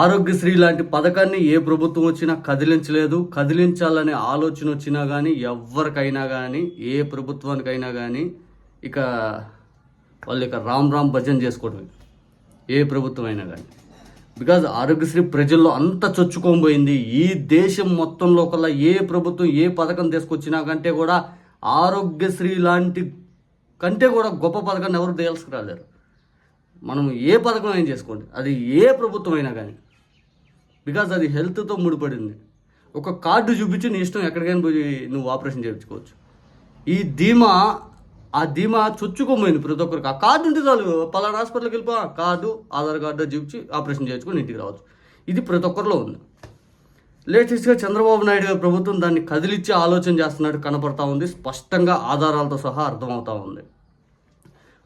ఆరోగ్యశ్రీ లాంటి పథకాన్ని ఏ ప్రభుత్వం వచ్చినా కదిలించలేదు. కదిలించాలనే ఆలోచన వచ్చినా కానీ ఎవరికైనా కానీ ఏ ప్రభుత్వానికైనా కానీ ఇక వాళ్ళు ఇక రామ్ రామ్ భజన చేసుకోవడమే. ఏ ప్రభుత్వం అయినా కానీ బికాజ్ ఆరోగ్యశ్రీ ప్రజల్లో అంత చొచ్చుకోబోయింది. ఈ దేశం మొత్తంలో కల్లా ఏ ప్రభుత్వం ఏ పథకం తీసుకొచ్చినా కంటే కూడా ఆరోగ్యశ్రీ లాంటి కంటే కూడా గొప్ప పథకాన్ని ఎవరు తీసుకురాలేరు మనం ఏ పథకం ఏం చేసుకోండి. అది ఏ ప్రభుత్వం అయినా కానీ. బికాజ్ అది హెల్త్తో ముడిపడింది. ఒక కార్డు చూపించి నీ ఇష్టం ఎక్కడికైనా పోయి నువ్వు ఆపరేషన్ చేయించుకోవచ్చు. ఈ ధీమా ఆ ధీమా చొచ్చుకోమైంది ప్రతి ఒక్కరికి. ఆ కార్డు ఉంటే చాలు. పలానా హాస్పిటల్కి వెళ్ళిపో. కార్డు ఆధార్ కార్డు చూపించి ఆపరేషన్ చేయించుకొని ఇంటికి రావచ్చు. ఇది ప్రతి ఒక్కరిలో ఉంది. లేటెస్ట్గా చంద్రబాబు నాయుడు గారి ప్రభుత్వం దాన్ని కదిలిచ్చే ఆలోచన చేస్తున్నట్టు కనపడతా ఉంది. స్పష్టంగా ఆధారాలతో సహా అర్థమవుతా ఉంది.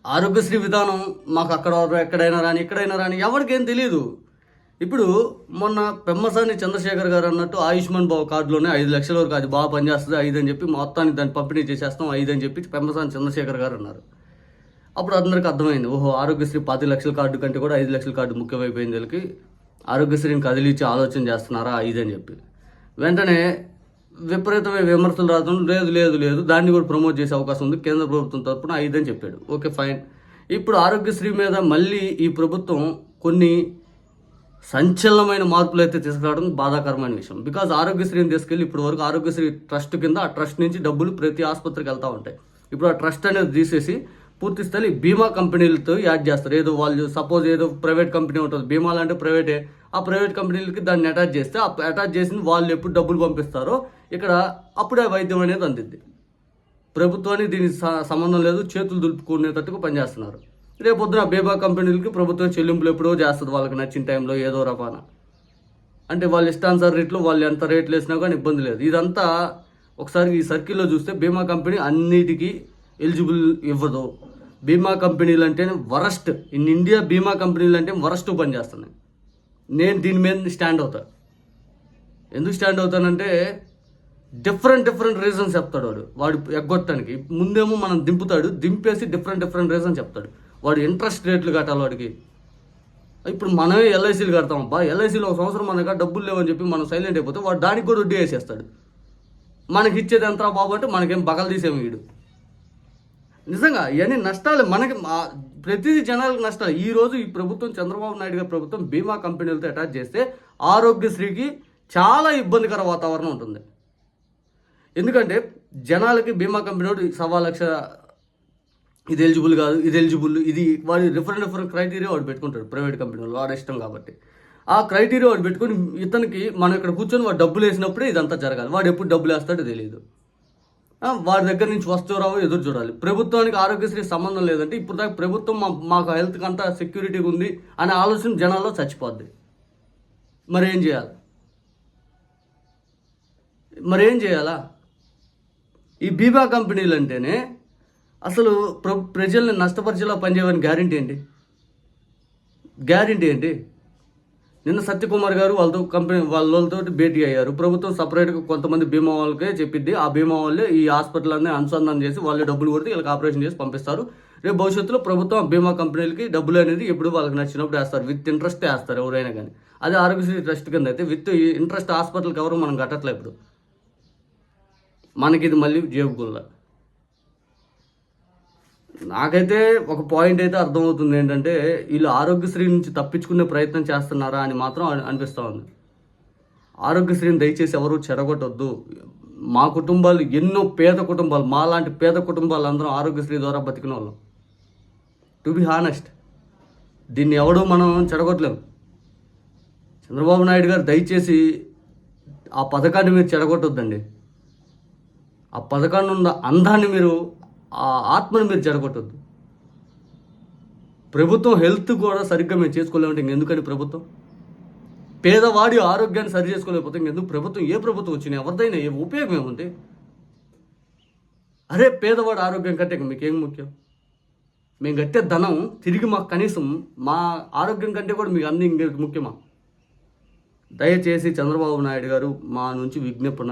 ఆరోగ్యశ్రీ విధానం మాకు అక్కడ ఎక్కడైనా రాని ఎక్కడైనా రాని ఎవరికేం తెలియదు ఇప్పుడు మొన్న పెమ్మసాని చంద్రశేఖర్ గారు అన్నట్టు ఆయుష్మాన్ బాబు కార్డులోనే ఐదు లక్షల వరకు అది బాగా పనిచేస్తుంది ఐదు అని చెప్పి మొత్తాన్ని దాన్ని పంపిణీ చేసేస్తాం ఐదు అని చెప్పి పెమ్మసాని చంద్రశేఖర్ గారు అన్నారు. అప్పుడు అందరికీ అర్థమైంది ఓహో ఆరోగ్యశ్రీ పది లక్షల కార్డు కంటే కూడా ఐదు లక్షల కార్డు ముఖ్యమైపోయింది వీళ్ళకి. ఆరోగ్యశ్రీని కదిలిచ్చి ఆలోచన చేస్తున్నారా ఐదు అని చెప్పి. వెంటనే విపరీతమైన విమర్శలు రావడం లేదు లేదు లేదు. దాన్ని కూడా ప్రమోట్ చేసే అవకాశం ఉంది. కేంద్ర ప్రభుత్వం తరపున ఐదని చెప్పాడు. Okay fine. ఇప్పుడు ఆరోగ్యశ్రీ మీద మళ్ళీ ఈ ప్రభుత్వం కొన్ని సంచలనమైన మార్పులు అయితే తీసుకురావడం బాధాకరమైన విషయం. బికాజ్ ఆరోగ్యశ్రీని తీసుకెళ్ళి ఇప్పుడు వరకు ఆరోగ్యశ్రీ ట్రస్ట్ కింద ఆ ట్రస్ట్ నుంచి డబ్బులు ప్రతి ఆసుపత్రికి వెళ్తూ ఉంటాయి. ఇప్పుడు ఆ ట్రస్ట్ అనేది తీసేసి పూర్తి స్థాయి బీమా కంపెనీలతో యాడ్ చేస్తారు. ఏదో వాళ్ళు సపోజ్ ఏదో ప్రైవేట్ కంపెనీ ఉంటుంది. బీమా లాంటి ప్రైవేటే. ఆ ప్రైవేట్ కంపెనీలకి దాన్ని అటాచ్ చేస్తే అటాచ్ చేసిన వాళ్ళు ఎప్పుడు డబ్బులు పంపిస్తారో ఇక్కడ అప్పుడే వైద్యం అనేది అందిద్ది. ప్రభుత్వానికి దీనికి సంబంధం లేదు చేతులు దులుపుకునేటట్టుగా పనిచేస్తున్నారు. రేపు పొద్దున బీమా కంపెనీలకి ప్రభుత్వం చెల్లింపులు ఎప్పుడో చేస్తుంది వాళ్ళకి నచ్చిన టైంలో ఏదో రపాన అంటే వాళ్ళ ఇష్టానుసార రేట్లు వాళ్ళు ఎంత రేట్లు వేసినా కానీ ఇబ్బంది లేదు. ఇదంతా ఒకసారి ఈ సర్కిల్లో చూస్తే బీమా కంపెనీ అన్నిటికీ ఎలిజిబుల్ ఇవ్వదు. బీమా కంపెనీలు అంటే వరస్ట్. ఇన్ ఇండియా బీమా కంపెనీలు అంటే వరస్ట్ పనిచేస్తున్నాయి నేను దీని మీద స్టాండ్ అవుతా. ఎందుకు స్టాండ్ అవుతానంటే డిఫరెంట్ డిఫరెంట్ రీజన్స్ చెప్తాడు వాడు. వాడు ఎగ్గొట్టడానికి. ముందేమో మనం దింపుతాడు దింపేసి డిఫరెంట్ డిఫరెంట్ రీజన్ చెప్తాడు. వాడు ఇంట్రెస్ట్ రేట్లు కట్టాలి వాడికి. ఇప్పుడు మనమే ఎల్ఐసీలు కడతాం అబ్బా ఎల్ఐసీలో ఒక సంవత్సరం మనకు డబ్బులు లేవని చెప్పి మనం సైలెంట్ అయిపోతే వాడు దానికి కూడా వడ్డీ వేసేస్తాడు. మనకి ఇచ్చేది ఎంత బాబు అంటే మనకేం బగలు తీసేమి వీడు నిజంగా ఇవన్నీ నష్టాలు మనకి ప్రతిదీ జనాలకు నష్టాలు ఈ రోజు ఈ ప్రభుత్వం చంద్రబాబు నాయుడు గారి ప్రభుత్వం బీమా కంపెనీలతో అటాచ్ చేస్తే ఆరోగ్యశ్రీకి చాలా ఇబ్బందికర వాతావరణం ఉంటుంది. ఎందుకంటే జనాలకి బీమా కంపెనీ వాడు సవా లక్ష ఇది ఎలిజిబుల్ కాదు ఇది ఎలిజిబుల్ ఇది వాడి రిఫరెంట్ రిఫరెంట్ క్రైటీరియా వాడు పెట్టుకుంటాడు. ప్రైవేట్ కంపెనీ వాళ్ళు వాడు ఇష్టం కాబట్టి. ఆ క్రైటీరియా వాడు పెట్టుకొని ఇతనికి మనం ఇక్కడ కూర్చొని వాడు డబ్బులు వేసినప్పుడే ఇదంతా జరగాలి. వాడు ఎప్పుడు డబ్బులు వేస్తాడో తెలియదు. వారి దగ్గర నుంచి వస్తారో ఎదురు చూడాలి. ప్రభుత్వానికి ఆరోగ్యశ్రీ సంబంధం లేదంటే ఇప్పుడు దాకా ప్రభుత్వం మా మాకు హెల్త్ అంతా సెక్యూరిటీగా ఉంది అనే ఆలోచన జనాల్లో చచ్చిపోద్ది. మరి ఏం చేయాలి? మరి ఏం చేయాలా? ఈ బీమా కంపెనీలు అంటేనే అసలు ప్ర ప్రజల్ని నష్టపరిచేలా పనిచేయని గ్యారంటీ ఏంటి? గ్యారంటీ ఏంటి? నిన్న సత్యకుమార్ గారు వాళ్ళతో కంపెనీ వాళ్ళతో భేటీ అయ్యారు. ప్రభుత్వం సపరేట్గా కొంతమంది బీమా వాళ్ళకే చెప్పిద్ది. ఆ బీమా వాళ్ళే ఈ హాస్పిటల్ అన్ని అనుసంధానం చేసి వాళ్ళే డబ్బులు కొడితే వీళ్ళకి ఆపరేషన్ చేసి పంపిస్తారు. రేపు భవిష్యత్తులో ప్రభుత్వం బీమా కంపెనీలకి డబ్బులు అనేది ఎప్పుడు వాళ్ళకి నచ్చినప్పుడు వేస్తారు. విత్ ఇంట్రెస్ట్ వేస్తారు ఎవరైనా కానీ. అదే ఆరోగ్యశ్రీ ట్రస్ట్ కింద అయితే విత్ ఇంట్రెస్ట్ హాస్పిటల్ కవర్ మనం కట్టట్లే ఇప్పుడు. మనకి ఇది మళ్ళీ జేబుకుల్లా నాకైతే ఒక పాయింట్ అయితే అర్థమవుతుంది ఏంటంటే వీళ్ళు ఆరోగ్యశ్రీ నుంచి తప్పించుకునే ప్రయత్నం చేస్తున్నారా అని మాత్రం అని- అనిపిస్తూ ఉంది. ఆరోగ్యశ్రీని దయచేసి ఎవరు చెడగొట్టొద్దు మా కుటుంబాలు ఎన్నో పేద కుటుంబాలు మా లాంటి పేద కుటుంబాలు అందరం ఆరోగ్యశ్రీ ద్వారా బతికిన వాళ్ళం. టు బి హానెస్ట్ దీన్ని ఎవడూ మనం చెడగొట్టలేము చంద్రబాబు నాయుడు గారు దయచేసి ఆ పథకాన్ని మీరు చెడగొట్టొద్దండి ఆ పథకాన్ని ఉన్న అందాన్ని మీరు ఆ ఆత్మని మీరు జరగొట్టద్దు ప్రభుత్వం హెల్త్ కూడా సరిగ్గా మేము చేసుకోలేమంటే ఇంకెందుకని ప్రభుత్వం? పేదవాడి ఆరోగ్యాన్ని సరి చేసుకోలేకపోతే ఇంకెందుకు ప్రభుత్వం? ఏ ప్రభుత్వం వచ్చినా ఎవరిదైనా ఏ ఉపయోగం ఏముంది? అరే పేదవాడి ఆరోగ్యం కంటే ఇంక మీకేం ముఖ్యం? మేము కట్టే ధనం తిరిగి మాకు కనీసం మా ఆరోగ్యం కంటే కూడా మీకు అన్ని ఇంక ముఖ్యమా? దయచేసి చంద్రబాబు నాయుడు గారు మా నుంచి విజ్ఞాపన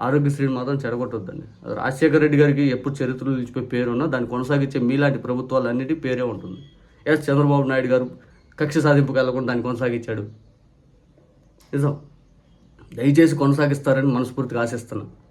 ఆరోగ్యశ్రీని మాత్రం చెడగొట్టొద్దండి. రాజశేఖర రెడ్డి గారికి ఎప్పుడు చరిత్రలో నిలిచిపోయి పేరు ఉన్నా దాన్ని కొనసాగించే మీలాంటి ప్రభుత్వాలన్నిటి పేరే ఉంటుంది. ఎస్ చంద్రబాబు నాయుడు గారు కక్ష సాధింపుకు వెళ్ళకుండా దాన్ని కొనసాగించాడు. నిజం. దయచేసి కొనసాగిస్తారని మనస్ఫూర్తిగా ఆశిస్తున్నాను